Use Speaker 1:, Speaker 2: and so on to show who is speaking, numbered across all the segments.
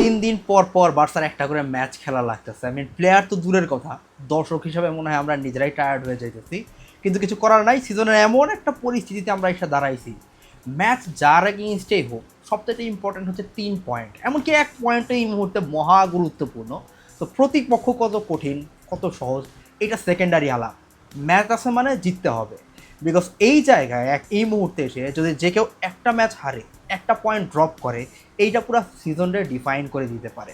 Speaker 1: তিন দিন পর পর বার্সার একটা করে ম্যাচ খেলা লাগতেছে। আই মিন প্লেয়ার তো দূরের কথা। দর্শক হিসাবে মনে হয় আমরা নিজেরাই টায়ার্ড হয়ে যাইতেছি। কিন্তু কিছু করার নাই সিজনের এমন একটা পরিস্থিতিতে আমরা এসে দাঁড়াইছি। ম্যাচ যার এগেইনস্টেই হোক সবথেকে ইম্পর্টেন্ট হচ্ছে তিন পয়েন্ট এমনকি এক পয়েন্টে এই মুহূর্তে মহা গুরুত্বপূর্ণ। তো প্রতিপক্ষ কত কঠিন, কত সহজ, এটা সেকেন্ডারি আলাপ ম্যাচ আছে মানে জিততে হবে। বিকজ এই জায়গায়, এক এই মুহূর্তে এসে যদি যে কেউ একটা ম্যাচ হারে একটা পয়েন্ট ড্রপ করে, এইটা পুরো সিজনটা ডিফাইন করে দিতে পারে।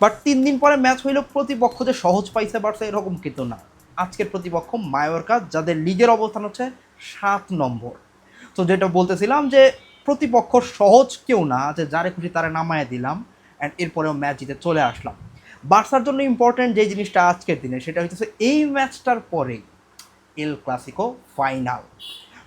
Speaker 1: বাট তিন দিন পরে ম্যাচ হইলেও প্রতিপক্ষ যে সহজ পাইছে বাড়ছে, এরকম কিন্তু না। আজকের প্রতিপক্ষ মায়োরকা, যাদের লিগের অবস্থান হচ্ছে সাত নম্বর। তো যেটা বলতেছিলাম যে, প্রতিপক্ষ সহজ কেউ না, যে যারে খুশি তারা নামায় দিলাম অ্যান্ড এরপরেও ম্যাচ জিতে চলে আসলাম। বার্সার জন্য ইম্পর্টেন্ট যে জিনিসটা আজকের দিনে, সেটা হচ্ছে এই ম্যাচটার পরেই এল ক্লাসিকো ফাইনাল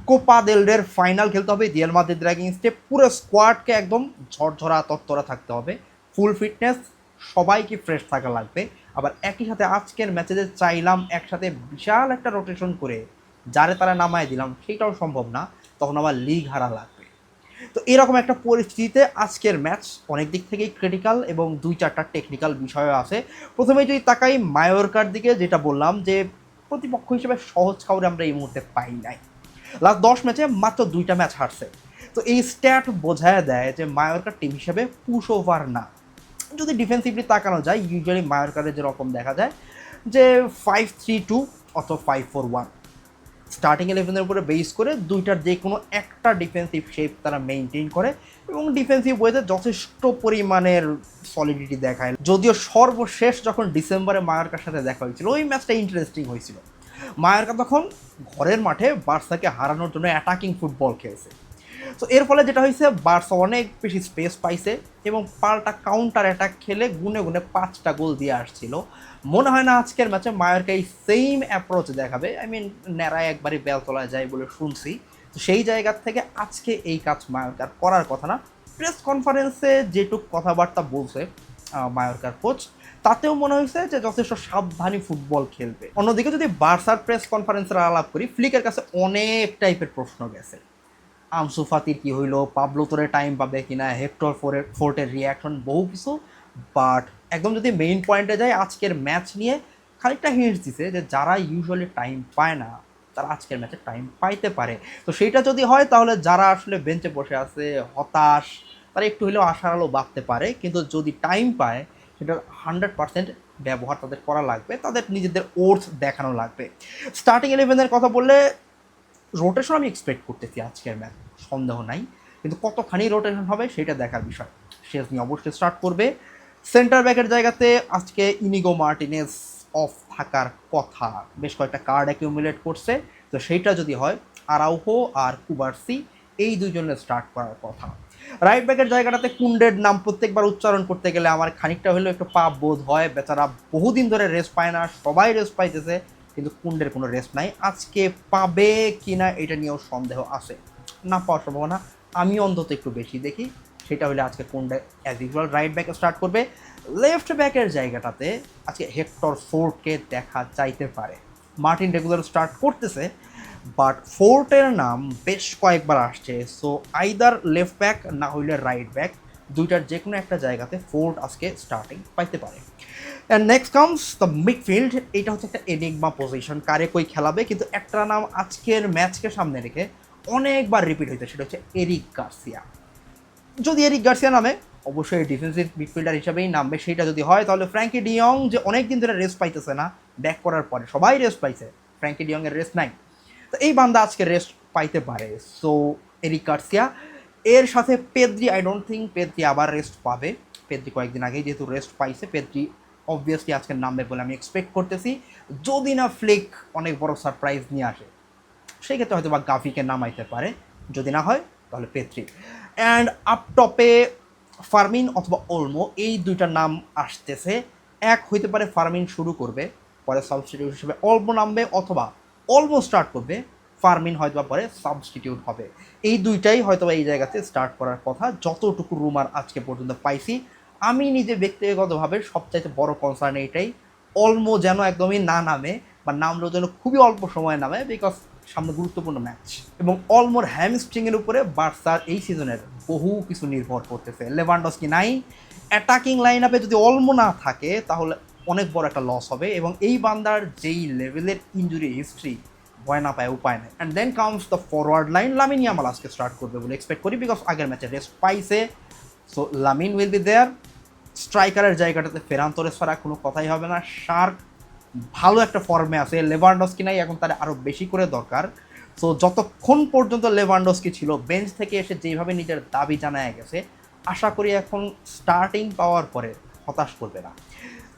Speaker 1: কোপা দেলডের ফাইনাল খেলতে হবে রিয়াল মাদ্রিদের এগেইনস্টে পুরো স্কোয়াডকে একদম ঝরঝরা তত্তরা থাকতে হবে। ফুল ফিটনেস সবাইকে ফ্রেশ থাকা লাগবে। আবার একই সাথে আজকের ম্যাচে যে চাইলাম একসাথে বিশাল একটা রোটেশন করে, যারে তারা নামায় দিলাম সেটাও সম্ভব না, তখন আবার লিগ হারা লাগবে। তো এরকম একটা পরিস্থিতিতে আজকের ম্যাচ অনেক দিক থেকেই ক্রিটিক্যাল এবং দুই চারটা টেকনিক্যাল বিষয়ও আছে। প্রথমে যদি তাকাই মায়োরকার দিকে, যেটা বললাম যে প্রতিপক্ষ হিসেবে সহজ খাবার আমরা এই মুহূর্তে পাই নাই। লাস্ট দশ ম্যাচে মাত্র দুইটা ম্যাচ হারছে। তো এই স্ট্যাট বোঝায় দেয় যে মায়োরকার টিম হিসেবে পুশ ওভার না। যদি ডিফেন্সিভলি তাকানো যায় ইউজুয়ালি মায়োরকারের যেরকম দেখা যায়, যে ফাইভ থ্রি টু অথবা ফাইভ ফোর ওয়ান স্টার্টিং ইলেভেনের উপরে বেস করে দুইটার যে কোনো একটা ডিফেন্সিভ শেপ তারা মেনটেন করে এবং ডিফেন্সিভ ওয়েতে যথেষ্ট পরিমাণের সলিডিটি দেখায়। যদিও সর্বশেষ যখন ডিসেম্বরে মায়ারকার সাথে দেখা হয়েছিল, ওই ম্যাচটা ইন্টারেস্টিং হয়েছিল। মায়ারকা তখন ঘরের মাঠে বার্সাকে হারানোর জন্য অ্যাটাকিং ফুটবল খেলছে। তো এর ফলে যেটা হয়েছে, বার্সা অনেক বেশি স্পেস পাইছে এবং পাল্টা কাউন্টার অ্যাটাক খেলে গুনে গুনে পাঁচটা গোল দিয়ে আসছিল। মনে হয় না আজকের ম্যাচে মায়েরকে এই সেম অ্যাপ্রোচ দেখাবে। আই মিন ন্যাড়ায় একবারই বেল তোলা যায় বলে শুনছি। তো সেই জায়গার থেকে আজকে এই কাজ মায়োরকার করার কথা না। প্রেস কনফারেন্সে যেটুক কথাবার্তা বলছে মায়োরকার কোচ। তাতেও মনে হয়েছে যে যথেষ্ট সাবধানী ফুটবল খেলবে। অন্যদিকে যদি বার্সার প্রেস কনফারেন্সের আলাপ করি, ফ্লিকের কাছে অনেক টাইপের প্রশ্ন গেছে। আনসু ফাতির কী হইল? পাবলো তোরে টাইম পাবে কিনা? হেক্টর ফোরের ফোর্টের রিয়াকশন বহু কিছু। বাট একদম যদি মেইন পয়েন্টে যায় আজকের ম্যাচ নিয়ে খানিকটা হিন্টস দিছে যে যারা ইউজুয়ালি টাইম পায় না, তারা আজকের ম্যাচে টাইম পাইতে পারে। তো সেইটা যদি হয়, তাহলে যারা আসলে বেঞ্চে বসে আছে, হতাশ তারা একটু হলেও আশার আলো বাঁধতে পারে, কিন্তু যদি টাইম পায়, সেটার হান্ড্রেড পার্সেন্ট ব্যবহার তাদের করা লাগবে, তাদের নিজেদের ওর্থ দেখানো লাগবে। স্টার্টিং ইলেভেনের কথা বললে রোটেশন আমি এক্সপেক্ট করতেছি আজকের ম্যাচ সন্দেহ নাই, কিন্তু কতখানি রোটেশন হবে সেটা দেখার বিষয়। শেষ নিয়ে অবশ্যই স্টার্ট করবে। সেন্টার ব্যাকের জায়গাতে আজকে ইনিগো মার্টিনেস অফ থাকার কথা, বেশ কয়েকটা কার্ড অ্যাকিউমুলেট করছে, তো সেইটা যদি হয় আরাউহো আর কুবার্সি এই দুজনের স্টার্ট করার কথা। রাইট ব্যাকের জায়গাটাতে কুন্ডের নাম প্রত্যেকবার উচ্চারণ করতে গেলে আমার খানিকটা হলেও একটু পাপ বোধ হয়। বেচারা বহুদিন ধরে রেস্ট পায় না, সবাই রেস্ট পাইতেছে, কিন্তু কুন্ডের কোনো রেস্ট নাই। আজকে পাবে কিনা এটা নিয়েও সন্দেহ আছে। না পাওয়ার সম্ভাবনা। আমি অন্তত একটু বেশি দেখি। সেটা হলে আজকে কুন্ডে অ্যাজ ইউজুয়াল রাইট ব্যাকে স্টার্ট করবে। লেফট ব্যাকের জায়গাটাতে আজকে হেক্টর ফোর্টকে দেখা চাইতে পারে। মার্টিন রেগুলার স্টার্ট করতেছে। বাট ফোর্টের নাম বেশ কয়েকবার আসছে সো আইদার লেফট ব্যাক না হইলে রাইট ব্যাক দুইটার যে কোনো একটা জায়গাতে ফোর্ট আজকে স্টার্টিং পাইতে পারে। And next comes the midfield এটা হচ্ছে একটা এনিগমা পজিশন কারে কই খেলাবে, কিন্তু একটা নাম আজকের ম্যাচকে সামনে রেখে অনেকবার রিপিট হইতে, সেটা হচ্ছে এরিক গার্সিয়া যদি এরিক গার্সিয়া নামে, অবশ্যই ডিফেন্সিভ মিডফিল্ডার হিসাবেই নামবে, সেটা যদি হয়, তাহলে ফ্র্যাঙ্কি ডিয়ং যে অনেক দিন ধরে রেস্ট পাইতেছে না ব্যাক করার পরে সবাই রেস্ট পাইছে ফ্র্যাঙ্কি ডিয়ংয়ের রেস্ট নাই। তো এই বান্দা আজকে রেস্ট পাইতে পারে। সো এরিক গার্সিয়া, এর সাথে Pedri I don't think Pedri আবার রেস্ট পাবে। পেদ্রি কয়েকদিন আগেই যেহেতু রেস্ট পাইছে, পেদ্রি অবভিয়াসলি আজকে নামবে বলে আমি এক্সপেক্ট করতেছি। যদি না ফ্লিক অনেক বড় সারপ্রাইজ নিয়ে আসে, সেই ক্ষেত্রে হয়তো বা গাফিকে নামাইতে পারে। যদি না হয়, তাহলে পেত্রি অ্যান্ড আপ টপে ফার্মিন অথবা ওলমো, এই দুইটা নাম আসতেছে। এক হইতে পারে ফার্মিন শুরু করবে, পরে সাবস্টিটিউট হিসেবে অল্প নামবে অথবা অলমো স্টার্ট করবে ফার্মিন হয়তো বা পরে সাবস্টিটিউট হবে। এই দুইটাই হয়তো বা এই জায়গাতে স্টার্ট করার কথা। যতটুকু রুমার আজকে পর্যন্ত পাইছি, আমি নিজে ব্যক্তিগতভাবে সবচাইতে বড় কনসার্ন এইটাই অলমো যেন একদমই না নামে বা নামলেও যেন খুবই অল্প সময় নামে বিকজ সামনে গুরুত্বপূর্ণ ম্যাচ এবং অলমোর হ্যামস্ট্রিং এর উপরে বার্সার এই সিজনের বহু কিছু নির্ভর করতেছে। লেভানডস কি নাই। অ্যাটাকিং লাইন আপে যদি অলমো না থাকে, তাহলে অনেক বড় একটা লস হবে এবং এই বান্দার যেই লেভেলের ইঞ্জুরি হিস্ট্রি ভয় না পায়, উপায় নেই। And then comes the forward line Lamine Yamal আজকে স্টার্ট করবে বলে এক্সপেক্ট করি বিকজ আগের ম্যাচে রেস্ট পাইছে। So Lamine will be there স্ট্রাইকারের জায়গাটাতে ফেরান তোরেস ছাড়া কোনো কথাই হবে না। শার্ক ভালো একটা ফর্মে আছে। লেভানডস্কি নাই, এখন তার আরও বেশি করে দরকার। সো যতক্ষণ পর্যন্ত লেভানডস্কি ছিল বেঞ্চ থেকে এসে যেভাবে নিজের দাবি জানায় গেছে, আশা করি এখন স্টার্টিং পাওয়ার পরে হতাশ করবে না।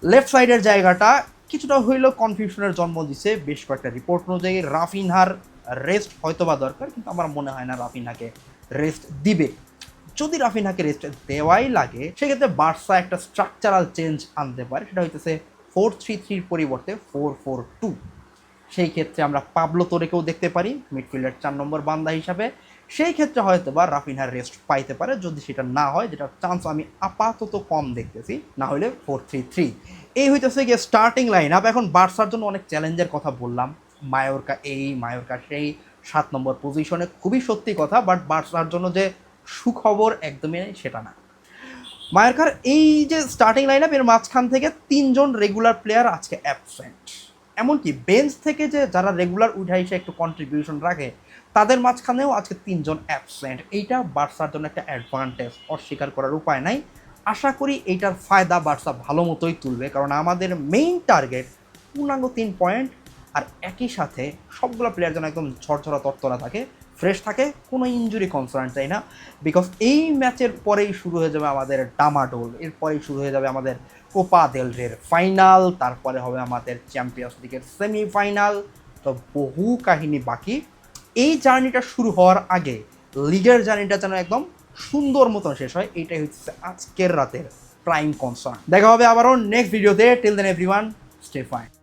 Speaker 1: লেফট সাইডের জায়গাটা কিছুটা হইলেও কনফিউশনের জন্ম দিছে, বেশ কয়েকটা রিপোর্ট অনুযায়ী রাফিনহার রেস্ট হয়তোবা দরকার, কিন্তু আমার মনে হয় না রাফিনহাকে রেস্ট দিবে। যদি রাফিনহাকে রেস্ট দেওয়াই লাগে, সেক্ষেত্রে বার্সা একটা স্ট্রাকচারাল চেঞ্জ আনতে পারে, সেটা হইতেছে ফোর থ্রি থ্রির পরিবর্তে ফোর ফোর টু সেই ক্ষেত্রে আমরা পাবলো তোরেকেও দেখতে পারি, মিডফিল্ডের চার নম্বর বান্দা হিসাবে। সেই ক্ষেত্রে হয়তো বা রাফিনহার রেস্ট পাইতে পারে, যদি সেটা না হয় যেটা চান্স আমি আপাতত কম দেখতেছি, না হলে ফোর থ্রি থ্রি এই হইতেছে গিয়ে স্টার্টিং লাইন আপ এখন বার্সার জন্য অনেক চ্যালেঞ্জের কথা বললাম। মায়োরকা এই, মায়োরকা সেই, সাত নম্বর পজিশনে খুবই সত্যি কথা বাট বার্সার জন্য যে সুখবর একদমই নেই, সেটা না। মায়েরকার এই যে স্টার্টিং লাইন আপ এর মাঝখান থেকে তিনজন রেগুলার প্লেয়ার আজকে অ্যাবসেন্ট এমনকি বেঞ্চ থেকে যে যারা রেগুলার উঠে এসে একটু কন্ট্রিবিউশন রাখে, তাদের মাঝখানেও আজকে তিনজন অ্যাবসেন্ট এইটা বার্সার জন্য একটা অ্যাডভান্টেজ অস্বীকার করার উপায় নাই। আশা করি এইটার ফায়দা বার্সা ভালো মতোই তুলবে, কারণ আমাদের মেইন টার্গেট পূর্ণাঙ্গ তিন পয়েন্ট আর একই সাথে সবগুলো প্লেয়ার যেন একদম ঝরঝরা তরতরা থাকে ফ্রেশ থাকে, কোনো ইঞ্জুরি কনসার্ন চাই না। বিকজ এই ম্যাচের পরেই শুরু হয়ে যাবে আমাদের ডামাডোল এরপরেই শুরু হয়ে যাবে আমাদের কোপা দেল রের ফাইনাল তারপরে হবে আমাদের চ্যাম্পিয়ন্স লিগের সেমিফাইনাল তো বহু কাহিনী বাকি। এই জার্নিটা শুরু হওয়ার আগে লিগের জার্নিটা যেন একদম সুন্দর মতন শেষ হয় এইটাই হচ্ছে আজকের রাতের প্রাইম কনসার্ন দেখা হবে আবারও নেক্সট ভিডিওতে till then everyone stay fine